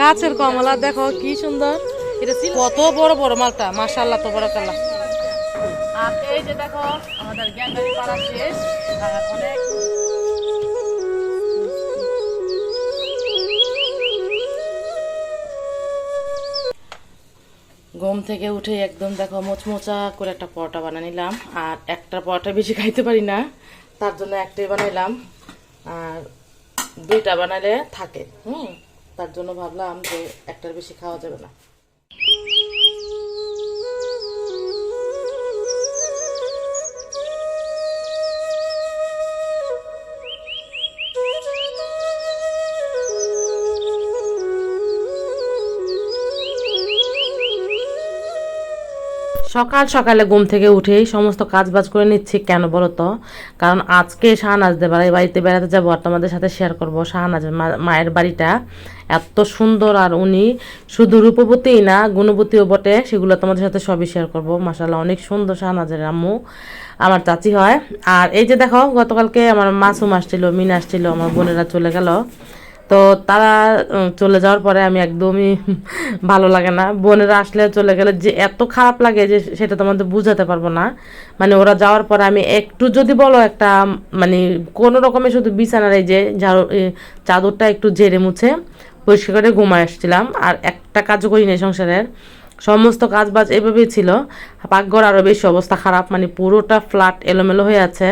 গাছের কমলা দেখো কি সুন্দর। এটা কত বড় বড় মালটা। মাশাআল্লাহ তো বড় কালা আর এই যে দেখো আমাদের গ্যান্ডারি পাড়া শেষ। আর অনেক ঘুম থেকে উঠে একদম দেখো মোচমোচা করে একটা পরোটা বানিয়ে নিলাম। আর একটা পরোটা বেশি খাইতে পারি না। তার জন্য একটাই বানাইলাম। আর দুইটা বানালে থাকে। হুম? তার জন্য ভাবলাম যে একটার বেশি খাওয়া যাবে না। সকাল সকালে ঘুম থেকে উঠেই সমস্ত কাজ বাজ করে নিচ্ছি, কেন বলো তো? কারণ আজকে শাহনাজদের বাড়ি বাড়িতে বেড়াতে যাব আর তোমাদের সাথে শেয়ার করব শাহনাজের মা- মায়ের বাড়িটা। এত সুন্দর আর উনি শুধু রূপবতীই না, গুণবতীও বটে, সেগুলো তোমাদের সাথে সবই শেয়ার করব। মাসাল্লাহ অনেক সুন্দর শাহনাজের আম্মু, আমার চাচি হয়। আর এই যে দেখো, গতকালকে আমার মাসুম আসছিল, মিন আসছিল, আমার বোনেরা চলে গেল। তো তারা চলে যাওয়ার পরে আমি একদমই ভালো লাগে না। বোনেরা আসলে চলে গেলে যে এত খারাপ লাগে যে সেটা তোমাদের বুঝাতে পারব না। মানে ওরা যাওয়ার পরে আমি একটু যদি বলো একটা মানে কোনো রকমে শুধু বিছানার এই যে চাদরটা একটু ঝেড়ে মুছে পরিষ্কার করে ঘুমায় আসছিলাম। আর একটা কাজ করি নাই সংসারের। সমস্ত কাজ বাজ এভাবেই ছিল। পাকঘর আরও বেশি অবস্থা খারাপ। মানে পুরোটা ফ্ল্যাট এলোমেলো হয়ে আছে।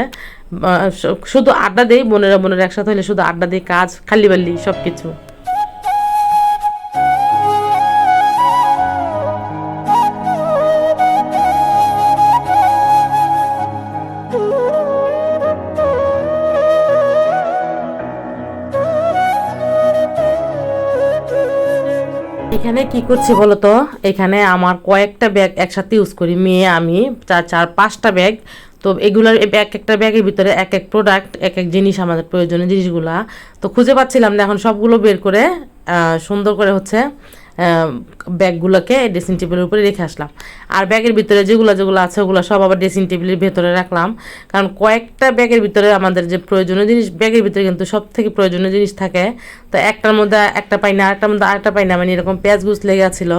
শুধু আড্ডা দেই, বোনেরা বোনেরা একসাথে হলে শুধু আড্ডা দিই, কাজ, খালি বাল্লি সব কিছু এখানে কি করছি বলতো? এখানে আমার কয়েকটা ব্যাগ একসাথে ইউজ করি, মেয়ে, আমি চার চার, পাঁচটা ব্যাগ। তো এগুলার এক একটা ব্যাগের ভিতরে এক এক প্রোডাক্ট এক এক জিনিস আমাদের প্রয়োজনীয় জিনিসগুলা। তো খুঁজে পাচ্ছিলাম না, এখন সবগুলো বের করে সুন্দর করে হচ্ছে ব্যাগগুলোকে ড্রেসিং টেবিলের উপরে রেখে আসলাম। আর ব্যাগের ভিতরে যেগুলো যেগুলো আছে, ওগুলো সব আবার ড্রেসিং টেবিলের ভেতরে রাখলাম। কারণ কয়েকটা ব্যাগের ভিতরে আমাদের যে প্রয়োজনীয় জিনিস, ব্যাগের ভিতরে কিন্তু সব থেকে প্রয়োজনীয় জিনিস থাকে। তো একটার মধ্যে একটা পাই না, আরেকটার মধ্যে আরেকটা পাই না মানে এরকম পেঁয়াজ গুছ লেগে ছিল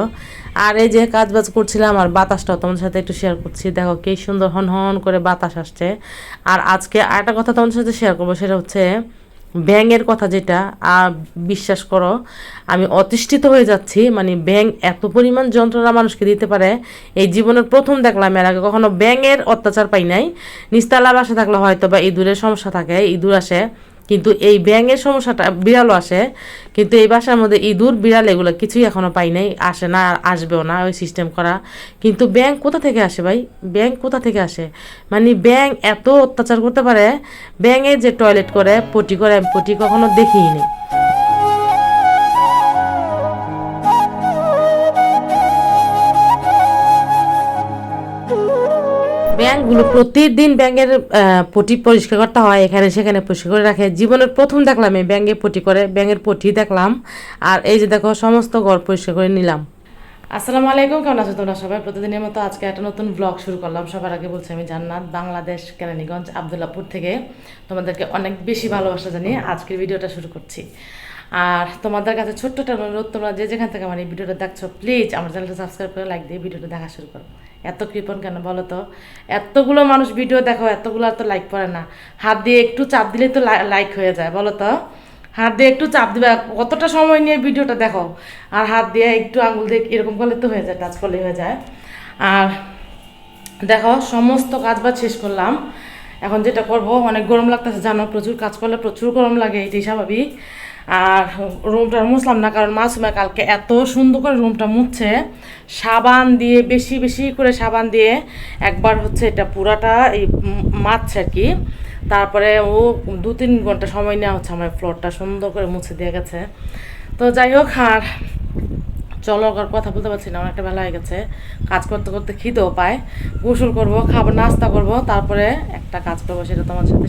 আর এই যে কাজ বাজ করছিলাম, আর বাতাসটাও তোমাদের সাথে একটু শেয়ার করছি। দেখো কি সুন্দর হন হন করে বাতাস আসছে। আর আজকে আরেকটা কথা তোমাদের সাথে শেয়ার করব, সেটা হচ্ছে ব্যাঙের কথা যেটা বিশ্বাস করো, আমি অতিষ্ঠিত হয়ে যাচ্ছি মানে ব্যাঙ এত পরিমাণ যন্ত্রণা মানুষকে দিতে পারে, এই জীবনের প্রথম দেখলাম, এর আগে কখনো ব্যাঙের অত্যাচার পাই নাই নিস্তালা বাসা থাকলে হয়তো বা ইঁদুরের সমস্যা থাকে, ইঁদুর আসে কিন্তু এই ব্যাঙের সমস্যাটা বিড়ালও আসে, কিন্তু এই বাসার মধ্যে ইঁদুর, বিড়াল এগুলো কিছুই এখনও পাই নাই, আসে না আসবেও না ওই সিস্টেম করা। কিন্তু ব্যাঙ কোথা থেকে আসে ভাই? ব্যাঙ কোথা থেকে আসে? মানে ব্যাঙ্ক এত অত্যাচার করতে পারে, ব্যাঙে যে টয়লেট করে, পটি করে, আমি পটি কখনো দেখিই ব্যাংকগুলো প্রতিদিন ব্যাংকের পটি পরিষ্কার করতে হয়, এখানে সেখানে পরিষ্কার করে রাখে। জীবনের প্রথম দেখলাম এই ব্যাংকে পটি করে, ব্যাংকের পটি দেখলাম। আর এই যে দেখো, সমস্ত ঘর পরিষ্কার করে নিলাম। আসসালামু আলাইকুম, কেমন আছো তোমরা সবাই? প্রতিদিনের মতো আজকে একটা নতুন ব্লগ শুরু করলাম। সবার আগে বলছি আমি জান্নাত, বাংলাদেশ, কেরানীগঞ্জ আবদুল্লাপুর থেকে। তোমাদেরকে অনেক বেশি ভালোবাসা জানিয়ে আজকের ভিডিওটা শুরু করছি। আর তোমাদের কাছে ছোট্ট একটা অনুরোধ, তোমরা যে যেখান থেকে আমার এই ভিডিওটা দেখছ প্লিজ আমার চ্যানেলটা সাবস্ক্রাইব করে লাইক দিয়ে ভিডিওটা দেখা শুরু করো। এত কৃপণ কেন বলো তো? এতগুলো মানুষ ভিডিও দেখো, এতগুলো আর তো লাইক করে না। হাত দিয়ে একটু চাপ দিলেই তো লাইক হয়ে যায়, বলো তো? হাত দিয়ে একটু চাপ দিবে, কতটা সময় নিয়ে ভিডিওটা দেখো? আর হাত দিয়ে একটু আঙুল দিয়ে এরকম করলে তো হয়ে যায় টাচ করলে হয়ে যায়। আর দেখো, সমস্ত কাজ বাজ শেষ করলাম। এখন যেটা করব, অনেক গরম লাগতেছে, জানো? প্রচুর কাজ করলে প্রচুর গরম লাগে, এটাই স্বাভাবিক। আর রুমটা মুছলাম না, কারণ মাসুমা কালকে এত সুন্দর করে রুমটা মুছছে। সাবান দিয়ে, বেশি বেশি করে সাবান দিয়ে একবার হচ্ছে এটা পুরাটা এই মাছছে আর কি। তারপরে ও দু তিন ঘণ্টা সময় নেওয়া হচ্ছে আমার ফ্লোরটা সুন্দর করে মুছে দিয়ে গেছে। তো যাই হোক, আর চলো আর কথা বলতে পারছি না অনেকটা বেলা হয়ে গেছে। কাজ করতে করতে খিদেও পায়। গোসল করব খাবার নাস্তা করব, তারপরে একটা কাজ করব, সেটা তোমার সাথে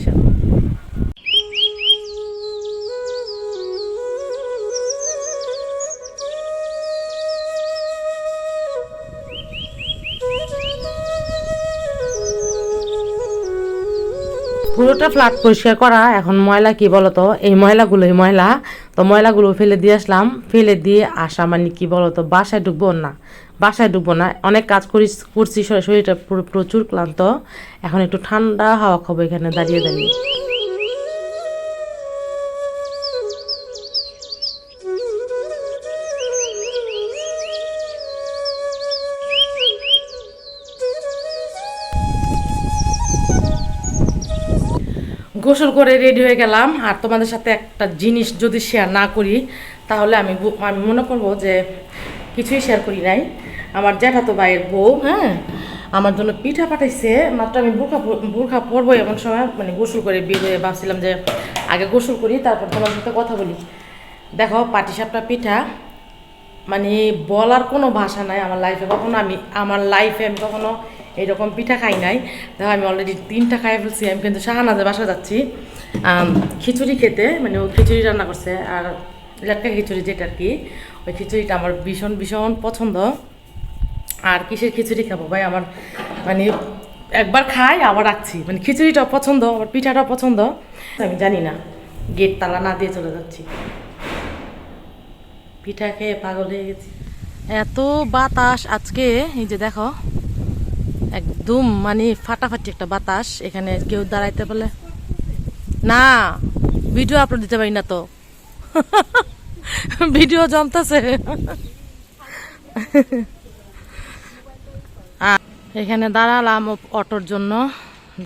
পুরোটা ফ্ল্যাট পরিষ্কার করা। এখন ময়লা কি বলতো? এই ময়লাগুলোই ময়লা। তো ময়লাগুলো ফেলে দিয়ে আসলাম। ফেলে দিয়ে আসা মানে কি বলতো? বাসায় ঢুকবো না। বাসায় ঢুকবো না। অনেক কাজ করি করছি, শরীরটা প্রচুর ক্লান্ত। এখন একটু ঠান্ডা হাওয়া খাব এখানে, দাঁড়িয়ে দাঁড়িয়ে। গোসল করে রেডি হয়ে গেলাম। আর তোমাদের সাথে একটা জিনিস যদি শেয়ার না করি, তাহলে আমি আমি মনে করব যে কিছুই শেয়ার করি নাই। আমার জ্যাঠাতো ভাইয়ের বউ হ্যাঁ? আমার জন্য পিঠা পাঠাইছে, মাত্র আমি বোরখা বোরখা পরবো এমন সময় মানে গোসল করে বের হয়ে ভাবছিলাম যে আগে গোসল করি, তারপর তোমার সাথে কথা বলি। দেখো পাটিসাপটা পিঠা মানে বলার কোনো ভাষা নাই আমার লাইফে কখনো আমি আমার লাইফে আমি কখনো এরকম পিঠা খাই নাই। দেখো আমি অলরেডি তিনটা খাই ফেলছি, আমি কিন্তু শাহানাজের বাসা যাচ্ছি। খিচুড়ি খেতে মানে ও খিচুড়ি রান্না করছে, আর লেটকা খিচুড়ি যেটা আর কি, ওই খিচুড়িটা আমার ভীষণ ভীষণ পছন্দ। আর কিসের খিচুড়ি খাব? ভাই, আমার মানে একবার খাই, আবার রাখছি। মানে খিচুড়িটাও পছন্দ আমার পিঠাটাও পছন্দ। আমি জানি না, গেট তালা না দিয়ে চলে যাচ্ছি। পিঠা খেয়ে পাগল হয়ে গেছি। এত বাতাস আজকে, এই যে দেখো একদম মানে ফাটাফাটি একটা বাতাস, এখানে কেউ দাঁড়াইতে বলে, না ভিডিও আপলোড দিতে পারি না তো। ভিডিও জমতেছে। এখানে দাঁড়ালাম অটোর জন্য।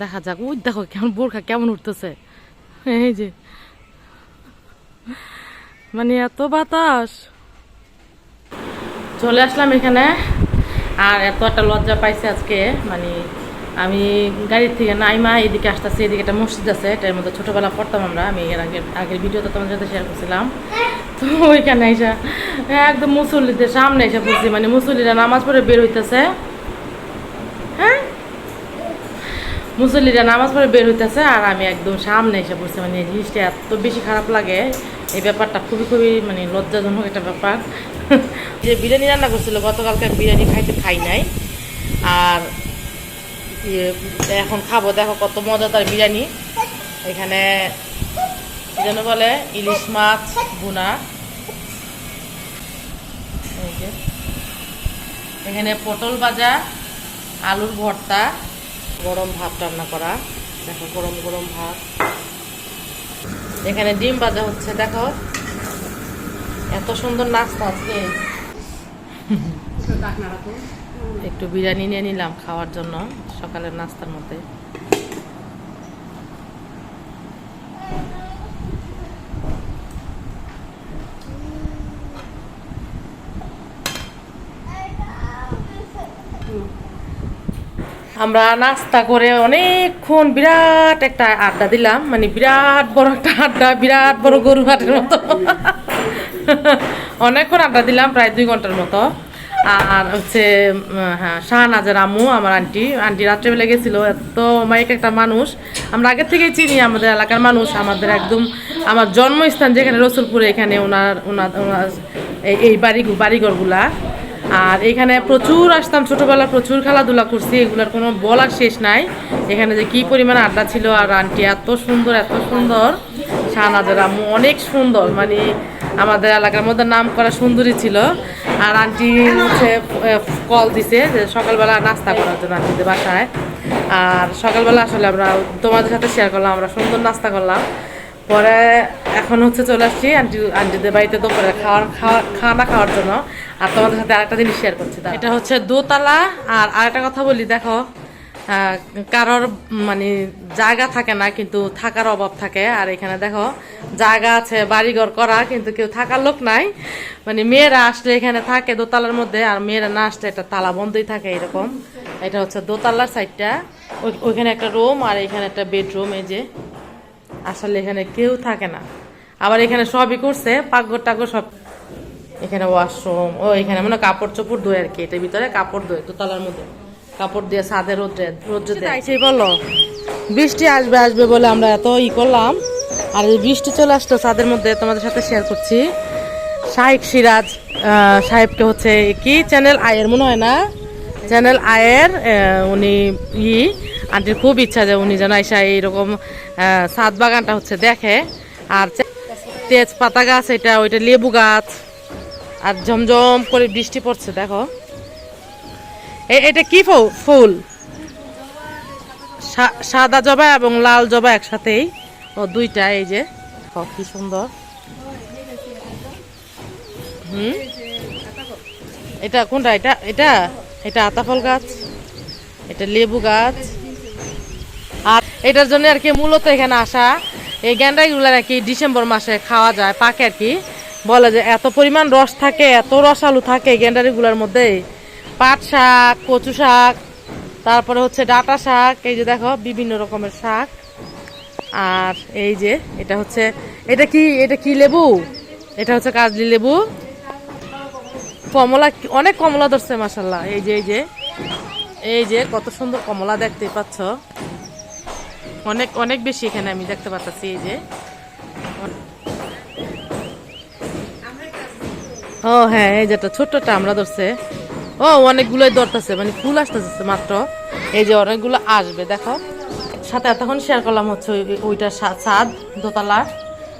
দেখা যাক ওই দেখো কেমন, বোরখা কেমন উঠতেছে। এই যে। মানে এত বাতাস। চলে আসলাম এখানে। আর এত একটা লজ্জা পাইছে আজকে মানে আমি গাড়ির থেকে নাইমা এদিকে আসতেছি, এদিকে একটা মসজিদ আছে, এটার মধ্যে ছোটোবেলা পড়তাম আমরা। আমি এর আগের আগের ভিডিওতে তোমাদের সাথে শেয়ার করছিলাম। তো ওইখানে এসে একদম মুসল্লিদের সামনে এসে বলছি মানে মুসল্লিরা নামাজ পড়ে বের হইতেছে। হ্যাঁ? মুসল্লিরা নামাজ পড়ে বের হইতেছে আর আমি একদম সামনে এসে পড়ছি মানে এই জিনিসটা এত বেশি খারাপ লাগে। এই ব্যাপারটা খুবই খুবই মানে লজ্জাজনক একটা ব্যাপার। যে বিরিয়ানি রান্না করছিল, গতকালকে বিরিয়ানি খাইতে খাই নাই। আর এখন খাব, দেখো কত মজাদার বিরিয়ানি। এখানে যেন বলে, ইলিশ মাছ, ভুনা। এখানে পটল ভাজা, আলুর ভর্তা, গরম ভাত রান্না করা। দেখো গরম গরম ভাত। এখানে ডিম ভাজা হচ্ছে, দেখো। এত সুন্দর নাস্তা আজকে। একটু বিরিয়ানি নিয়ে নিলাম খাওয়ার জন্য সকালের নাস্তার মধ্যে। আমরা নাস্তা করে অনেকক্ষণ বিরাট একটা আড্ডা দিলাম মানে বিরাট বড় একটা আড্ডা, বিরাট বড় গরু হাটের মতো। অনেকক্ষণ আড্ডা দিলাম, প্রায় দুই ঘণ্টার মতো। আর হচ্ছে হ্যাঁ শাহনাজের আম্মু, আমার আন্টি। আন্টি রাত্রেবেলা গেছিল, এত মাইক একটা মানুষ। আমরা আগের থেকেই চিনি আমাদের এলাকার মানুষ, আমাদের একদম, আমার জন্মস্থান যেখানে, রসুলপুরে, এখানে ওনার ওনার ওনার, এই- বাড়ি, বাড়িঘরগুলা। আর এখানে প্রচুর আসতাম ছোটবেলা প্রচুর খেলাধুলা করছি, এগুলোর কোনো বলার শেষ নাই। এখানে যে কি পরিমাণ আড্ডা ছিল, আর আন্টি এত সুন্দর এত সুন্দর। শাহনাজের আম্মু অনেক সুন্দর মানে আমাদের এলাকার মধ্যে নাম করা সুন্দরী ছিল। আর আন্টি হচ্ছে কল দিছে যে সকালবেলা নাস্তা করার জন্য আন্টিদের বাসায়। আর সকালবেলা আসলে আমরা তোমাদের সাথে শেয়ার করলাম, আমরা সুন্দর নাস্তা করলাম। পরে এখন হচ্ছে চলে আসছি আন্টি আন্টিদের বাড়িতে দুপুরে খাওয়ার, খাওয়া খাওয়া খাওয়ার জন্য। আর তোমাদের সাথে আরেকটা জিনিস শেয়ার করছি এটা হচ্ছে দোতলা, আর আরেকটা কথা বলি, দেখো কারোর মানে জায়গা থাকে না, কিন্তু থাকার অভাব থাকে। আর এখানে দেখো, জায়গা আছে, বাড়িঘর করা, কিন্তু কেউ থাকার লোক নাই। মানে মেয়েরা আসলে এখানে থাকে দোতলার মধ্যে, আর মেয়েরা না আসলে এটা তালা বন্ধই থাকে এরকম। এটা হচ্ছে দোতলার সাইডটা। ওই- ওইখানে একটা রুম আর এখানে একটা বেডরুম, এই যে। আসলে এখানে কেউ থাকে না। আবার এখানে সবই করছে, পাকঘর টাকঘর সব। এখানে ওয়াশরুম ও, এখানে মানে কাপড় চোপড় ধোয় আর কি, এটার ভিতরে কাপড় ধোয় দোতলার মধ্যে। কাপড় দিয়ে ছাদে রোদ্রে রোদ্রে দেয়। সেই বলল বৃষ্টি আসবে আসবে বলে আমরা এত ই করলাম। আর এই বৃষ্টি চলে আসলো ছাদের মধ্যে তোমাদের সাথে শেয়ার করছি। শাহিক সিরাজ সাহেবকে হচ্ছে কি চ্যানেল আয়ের মনে হয় না? চ্যানেল আয়ের উনি ই আন্টির খুব ইচ্ছা যে উনি যেন আইসা এইরকম ছাদ বাগানটা হচ্ছে দেখে। আর তেজপাতা গাছ এটা ওইটা লেবু গাছ। আর ঝমঝম করে বৃষ্টি পড়ছে দেখো। এটা কি ফুল? সাদা জবা এবং লাল জবা একসাথেই। ও, দুইটা, এই যে। কি সুন্দর। হুম? এটা কোনটা? এটা এটা? এটা আতাফল গাছ। এটা লেবু গাছ। আর এটার জন্য আর কি মূলত এখানে আসা, এই গ্যান্ডাইগুলো আর কি ডিসেম্বর মাসে খাওয়া যায়, পাকে আর কি। বলে যে এত পরিমাণ রস থাকে, এত রসালু থাকে গ্যান্ডারিগুলোর মধ্যে পাট শাক, কচু শাক, তারপরে হচ্ছে ডাটা শাক, এই যে দেখো, বিভিন্ন রকমের শাক। আর এই যে, এটা হচ্ছে, এটা কি এটা কি লেবু? এটা হচ্ছে কাজলি লেবু। কমলা অনেক কমলা ধরছে মাসাল্লাহ এই যে এই যে এই যে, কত সুন্দর কমলা দেখতে পাচ্ছ। অনেক অনেক বেশি এখানে আমি দেখতে পাচ্ছি, এই যে। ও হ্যাঁ এই যেটা ছোট্টটা আমরা ধরছে। ও, অনেকগুলোই ধরতেছে মানে ফুল আসতেছে মাত্র। এই যে অনেকগুলো আসবে, দেখো। সাথে এতক্ষণ শেয়ার করলাম হচ্ছে ওই- ওইটা ছাদ, দোতলা,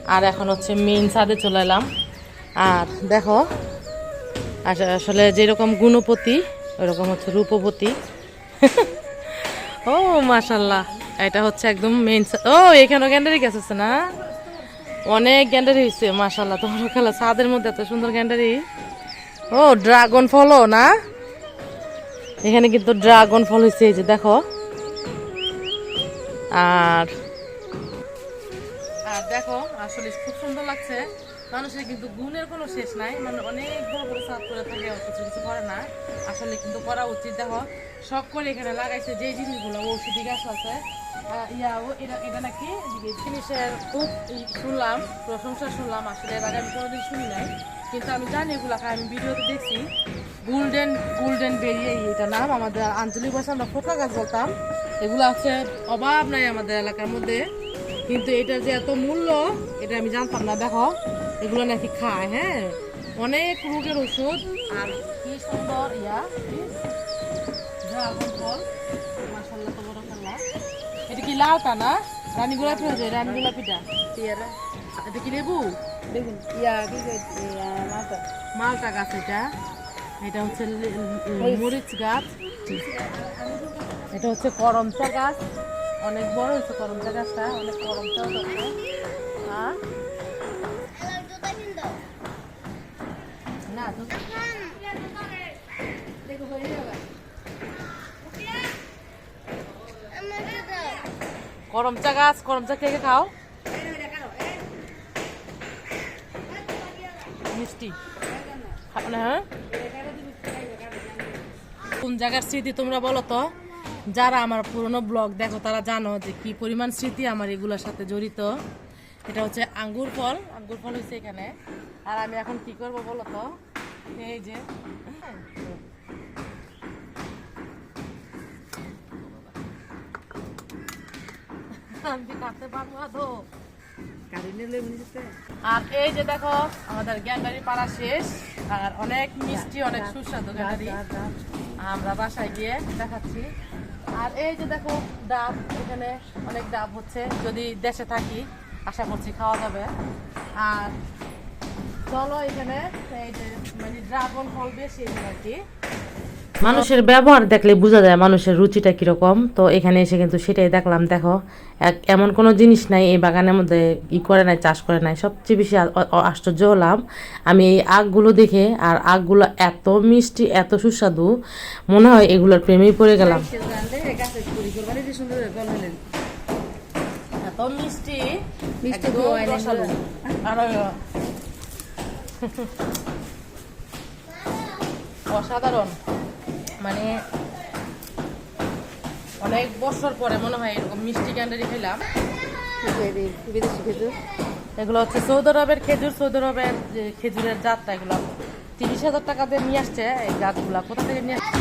আর এখন হচ্ছে মেইন ছাদে চলে এলাম। আর দেখো, আস- আসলে যেরকম গুণপতি, ওরকম হচ্ছে রূপবতী। ও মাশাল্লাহ এটা হচ্ছে একদম মেইন ও, এখানেও গ্যান্ডারি গেছে না? অনেক গ্যান্ডারি হয়েছে মাশাল্লাহ তোমার খেলা ছাদের মধ্যে এত সুন্দর গ্যান্ডারি। ও, ড্রাগন ফলও না? এখানে কিন্তু ড্রাগন ফল হয়েছে এই যে দেখো। আর আর দেখো আসলে খুব সুন্দর লাগছে। মানুষের কিন্তু গুণের কোনো শেষ নাই। মানে অনেক বড় বড় সাত করে থাকে কিছু কিছু করে না। আসলে কিন্তু করা উচিত দেখো। সব করে এখানে লাগাইছে যে জিনিসগুলো ঔষধি গাছ আছে। আহ, ইয়া ও এটা এটা নাকি জিনিসের খুব শুনলাম প্রশংসা শুনলাম। আসলে এর আগে আমি কোনোদিন শুনি নাই। কিন্তু আমি জানি এগুলো খাই আমি ভিডিওতে দেখছি। গোল্ডেন গোল্ডেন বেরি এটা নাম আমাদের আঞ্চলিক ভাষা আমরা ফোকা গাছ বলতাম। এগুলো আছে অভাব নাই আমাদের এলাকার মধ্যে। কিন্তু এটা যে এত মূল্য এটা আমি জানতাম না। দেখো এগুলো নাকি খায় হ্যাঁ? অনেক রোগের ওষুধ। আর কি সুন্দর ইয়া। ড্রাগন ফল মাসাল্লাহ তো বড় ফল্লা এটা কি লালটা না? রানী গোলাপি হয়েছে রানী গোলাপিটা পেয়ারা। এটা কি লেবু? দেখুন ইয়া কি কই মালটা গাছ এটা। এটা হচ্ছে মরিচ গাছ। এটা হচ্ছে করমচা গাছ। অনেক বড় হয়েছে করমচা গাছটা অনেক করমচাও ধরছে হ্যাঁ না তো দেখো হয়ে যাবে। করমচা গাছ করমচা কে কে খাও? মিষ্টি। হ্যাঁ? কোন জায়গার স্মৃতি তোমরা বলো তো? যারা আমার পুরনো ব্লগ দেখো, তারা জানো যে কি পরিমাণ স্মৃতি আমার এগুলোর সাথে জড়িত। এটা হচ্ছে আঙ্গুর ফল। আঙ্গুর ফল হয়েছে এখানে। আর আমি এখন কি করব বলো তো? এই যে। আমি কাটতে পারব আর এই যে দেখো আমাদের গ্যান্ডারি পাড়া শেষ আর অনেক মিষ্টি অনেক সুস্বাদু গ্যান্ডারি আমরা বাসায় গিয়ে দেখাচ্ছি। আর এই যে দেখো ডাব এখানে অনেক ডাব হচ্ছে। যদি দেশে থাকি আশা করছি খাওয়া যাবে। আর চলো এখানে এই যে মানে ড্রাগন ফল বেশি আর কি। মানুষের ব্যবহার দেখলে বোঝা যায় মানুষের রুচিটা কীরকম। তো এখানে এসে কিন্তু সেটাই দেখলাম দেখো এক এমন কোনো জিনিস নাই এই বাগানের মধ্যে ই করে নাই চাষ করে নাই। সবচেয়ে বেশি আশ্চর্য হলাম আমি এই আখগুলো দেখে আর আখগুলো এত মিষ্টি এত সুস্বাদু মনে হয় এগুলোর প্রেমেই পড়ে গেলাম। এত মিষ্টি মিষ্টি অসাধারণ। মানে অনেক বছর পরে মনে হয় এরকম মিষ্টি ক্যান্ডারি খেলাম। বিদেশি খেজুর। এগুলো হচ্ছে সৌদি আরবের খেজুর সৌদি আরবের খেজুরের জাতটা এগুলো। তিরিশ হাজার টাকা দিয়ে নিয়ে আসছে এই গাছগুলা কোথা থেকে নিয়ে আসছে?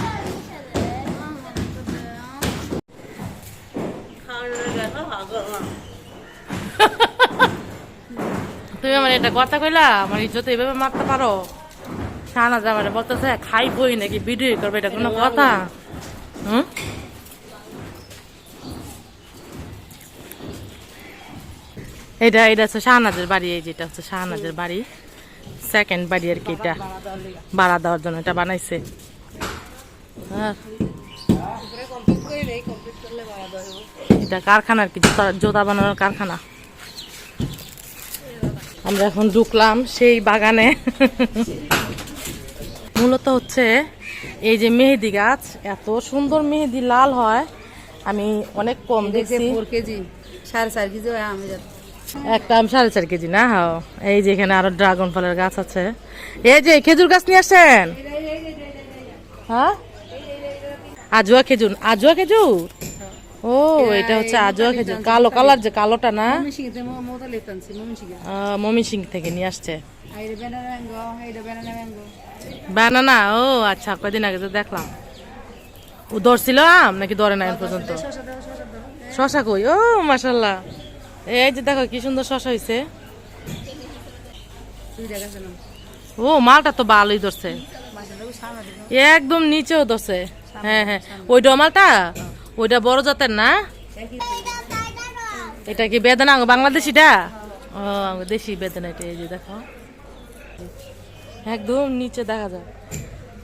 তুমি আমার এটা কথা কইলা? আমার ইজ্জত এইভাবে মারতে পারো? সানা জামারে বলতেছে, খাই বই নাকি ভিডিও করবে, এটা কোনো কথা? হুম? এটা এটা হচ্ছে শাহনাজের বাড়ি, এই যেটা হচ্ছে শাহনাজের বাড়ি। সেকেন্ড বাড়ি আর কি এটা। ভাড়া দেওয়ার জন্য এটা বানাইছে। এটা কারখানার কি জুতা জুতা বানানোর কারখানা? আমরা এখন ঢুকলাম সেই বাগানে। মূলত হচ্ছে এই যে মেহেদি গাছ এত সুন্দর মেহেদি লাল হয়। আমি অনেক কম দেখছি। কেজি সাড়ে চার কেজি হয় আমি একটা আম সাড়ে চার কেজি না হাও? এই যে এখানে আরও ড্রাগন ফলের গাছ আছে। এই যে খেজুর গাছ নিয়ে আসছেন হ্যাঁ? আজুয়া খেজুর আজুয়া খেজুর? ও এটা হচ্ছে আজুয়া খেজুর। কালো কালার যে কালোটা না? মমি শিখতে মতো লেতানছি মমি শিখে মমি সিং থেকে নিয়ে আসছে। বেনানা ও আচ্ছা কয়দিন আগে তো দেখলাম। ও ধরছিল আম, নাকি ধরে না পর্যন্ত? শশা কই? ও মাসাল্লাহ এই যে দেখো, কি সুন্দর শশা না ও, মালটা তো ভালোই ধরছে। একদম নিচেও ধরছে। হ্যাঁ হ্যাঁ। ওই ডমালটা ওইটা বড় জাতের না? এটা কি বেদনা? বাংলাদেশিটা? ও দেশি বেদনা এটা, এই যে দেখো। একদম নিচে দেখা যায়।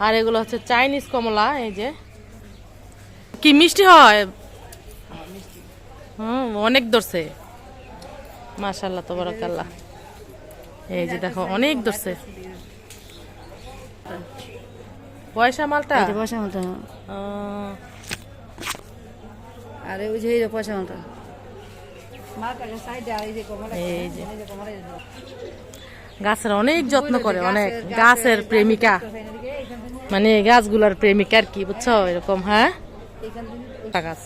আর এগুলো হচ্ছে চাইনিজ কমলা এই যে। কি মিষ্টি হয়? হুম অনেক ধরছে। মাশাল্লাহ তোবারকাল্লাহ। এই যে দেখো অনেক ধরছে। পয়সা মালটা? পয়সা আহ, আরে ওই যে পয়সা আর এই যে। গাছের অনেক যত্ন করে অনেক গাছের প্রেমিকা। মানে গাছগুলার প্রেমিকা আর কি বুঝছ? এরকম হ্যাঁ? গাছ।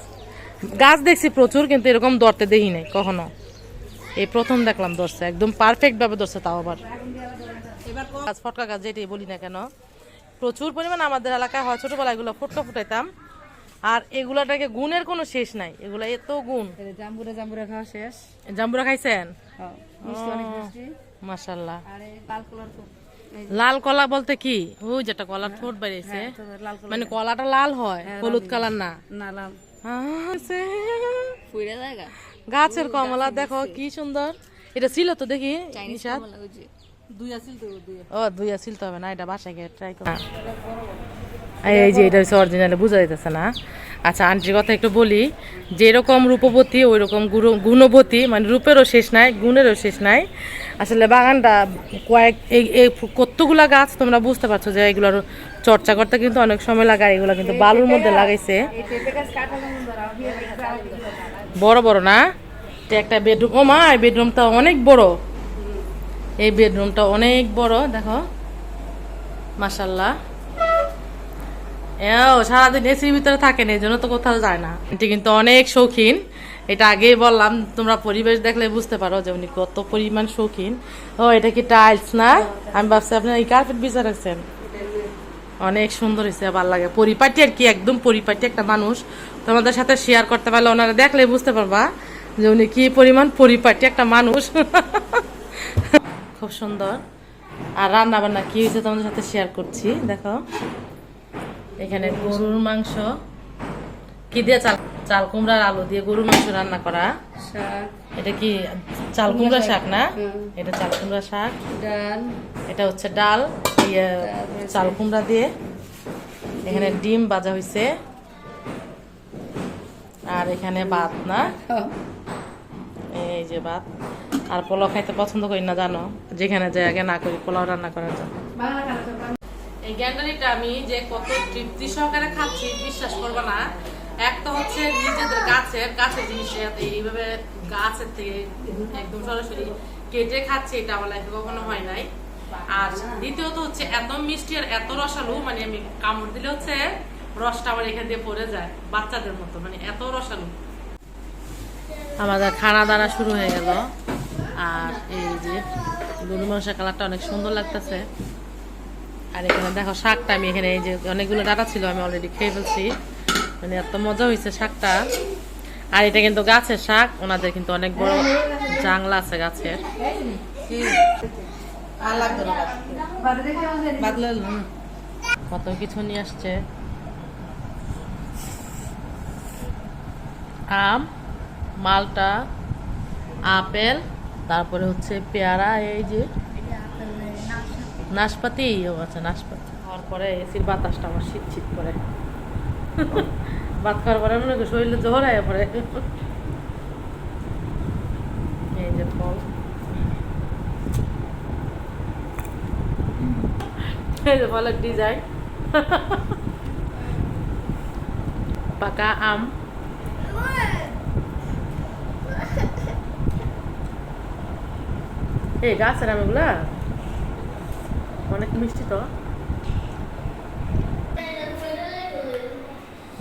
গাছ দেখছি প্রচুর কিন্তু এরকম ধরতে দেখি নাই কখনো। এই প্রথম দেখলাম ধরছে একদম পারফেক্ট ভাবে ধরছে তাও আবার। গাছ ফটকা গাছ যেটাই বলি না কেন প্রচুর পরিমাণ আমাদের এলাকায় হয় ছোটবেলায় এগুলো ফটকা ফুটাইতাম। আর এগুলাটাকে গুণের কোনো শেষ নাই এগুলা এত গুণ। জাম্বুরা জাম্বুরা খাওয়া শেষ। জাম্বুরা খাইছেন? হ্যাঁ, মাশাল্লাহ লাল কলা বলতে কি? ওই যেটা কলার ঠোঁট বেরিয়েছে। তো লাল কালার। মানে কলাটা লাল হয় হলুদ কালার না? লাল। গাছের কমলা দেখো কি সুন্দর। এটা ছিল তো দেখি ও দুই আছিল তো হবে না এটা বাসায় গিয়ে ট্রাই করো। এই যে এটা হচ্ছে অরিজিনালি বোঝা যাইতেছে না। আচ্ছা আন্টির কথা একটু বলি, যেরকম রূপবতী ওই রকম গুণবতী মানে রূপেরও শেষ নাই, গুণেরও শেষ নাই। আসলে বাগানটা কয়েক এই এই কতগুলা গাছ তোমরা বুঝতে পারছ যে এগুলোর চর্চা করতে কিন্তু অনেক সময় লাগায় এগুলো কিন্তু বালুর মধ্যে লাগাইছে। বড় বড় না? একটা বেডরুম। ও মা বেডরুমটা অনেক বড়। এই বেডরুমটা অনেক বড়, দেখো। মাসাল্লাহ সারাদিন এসির ভিতরে থাকেন, এই জন্য তো কোথাও যায় না। এটি কিন্তু অনেক শৌখিন। এটা আগেই বললাম, তোমরা পরিবেশ দেখলে বুঝতে পারো যে উনি কত পরিমাণ শৌখিন। ও, এটা কি টাইলস না? আমি ভাবছি আপনি এই কার্পেট বিছা রাখছেন। অনেক সুন্দর হয়েছে ভালো লাগে। পরিপাটি আর কি, একদম পরিপাটি একটা মানুষ। তোমাদের সাথে শেয়ার করতে পারলে ওনারা দেখলে বুঝতে পারবা যে উনি কি পরিমাণ পরিপাটি একটা মানুষ। খুব সুন্দর। আর রান্না বান্না কি হয়েছে তোমাদের সাথে শেয়ার করছি, দেখো। এখানে গরুর মাংস। কি দিয়ে চাল চাল কুমড়ার আলু দিয়ে গরুর মাংস রান্না করা? এটা কি চাল কুমড়া শাক না? এটা চাল কুমড়া শাক। ডাল। এটা হচ্ছে ডাল চাল কুমড়া দিয়ে। এখানে ডিম। ভাজা হয়েছে। আর এখানে ভাত না? হ্যাঁ। এই যে ভাত। আর পোলাও খাইতে পছন্দ করি না জানো? যেখানে যে আগে না করি পোলাও রান্না করার জন্য। গ্যান্ডারিটা আমি যে কত তৃপ্তি সহকারে খাচ্ছি, বিশ্বাস করবে না। এক তো হচ্ছে নিজেদের গাছের গাছের জিনিস এইভাবে গাছের থেকে একদম সরাসরি কেটে খাচ্ছি, এটা আমার লাইফে কখনো হয় নাই। আর দ্বিতীয়ত হচ্ছে এত মিষ্টি আর এত রসালু মানে আমি কামড় দিলে হচ্ছে রসটা আমার এখান দিয়ে পড়ে যায়, বাচ্চাদের মতো মানে এত রসালু। আমাদের খানা দানা শুরু হয়ে গেল। আর এই যে গরু মাংসের কালারটা অনেক সুন্দর লাগতেছে। আর এখানে দেখো শাকটা আমি এখানে এই যে অনেকগুলো ডাটা ছিল, আমি অলরেডি খেয়ে ফেলছি। মানে এত মজা হয়েছে শাকটা। আর এটা কিন্তু গাছের শাক, ওনাদের কিন্তু অনেক বড় জাংলা আছে গাছের। কত কিছু নিয়ে আসছে। আম, মালটা, আপেল, তারপরে হচ্ছে পেয়ারা, এই যে নাশপাতি, ও আচ্ছা নাশপাতি। তারপরে এসির বাতাসটা আমার শীত শীত করে। ভাত খাওয়ার পরে মনে করি শরীরে জোর আয় পরে এই যে ফল। এই যে ফলের ডিজাইন। পাকা আম। এই গাছের আম এগুলা? অনেক মিষ্টি তো।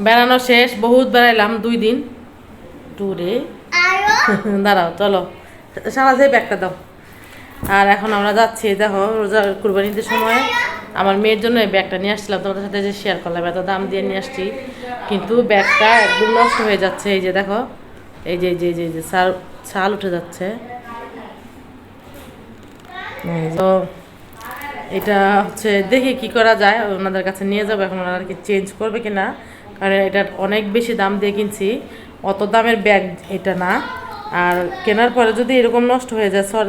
বেড়ানো শেষ বহুত বেড়াইলাম দুই দিন। ট্যুরে দাঁড়াও চলো। সারা যে ব্যাগটা দাও। আর এখন আমরা যাচ্ছি দেখো রোজা কুরবানিদের সময়। আমার মেয়ের জন্য এই ব্যাগটা নিয়ে আসছিলাম তোমাদের সাথে যে শেয়ার করলাম এত দাম দিয়ে নিয়ে আসছি। কিন্তু ব্যাগটা একদম নষ্ট হয়ে যাচ্ছে এই যে দেখো। এই যে যে যে যে ছাল ছাল উঠে যাচ্ছে। তো এটা হচ্ছে দেখি কি করা যায় ওনাদের কাছে নিয়ে যাব এখন ওনারা কি চেঞ্জ করবে কি না কারণ এটা অনেক বেশি দাম দিয়ে কিনছি অত দামের ব্যাগ এটা না। আর কেনার পরে যদি এরকম নষ্ট হয়ে যায় সর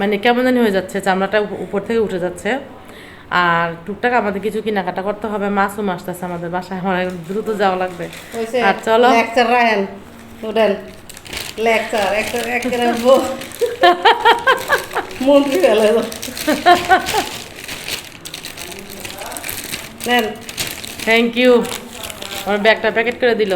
মানে কেমন জানি হয়ে যাচ্ছে চামড়াটা উপর থেকে উঠে যাচ্ছে। আর টুকটাক আমাদের কিছু কেনাকাটা করতে হবে মাছও আসতেছে আমাদের বাসায় আমার দ্রুত যাওয়া লাগবে। আর চলো। লেকচার একটা মন্ত্রী। নেন থ্যাংক ইউ আমার ব্যাগটা প্যাকেট করে দিল।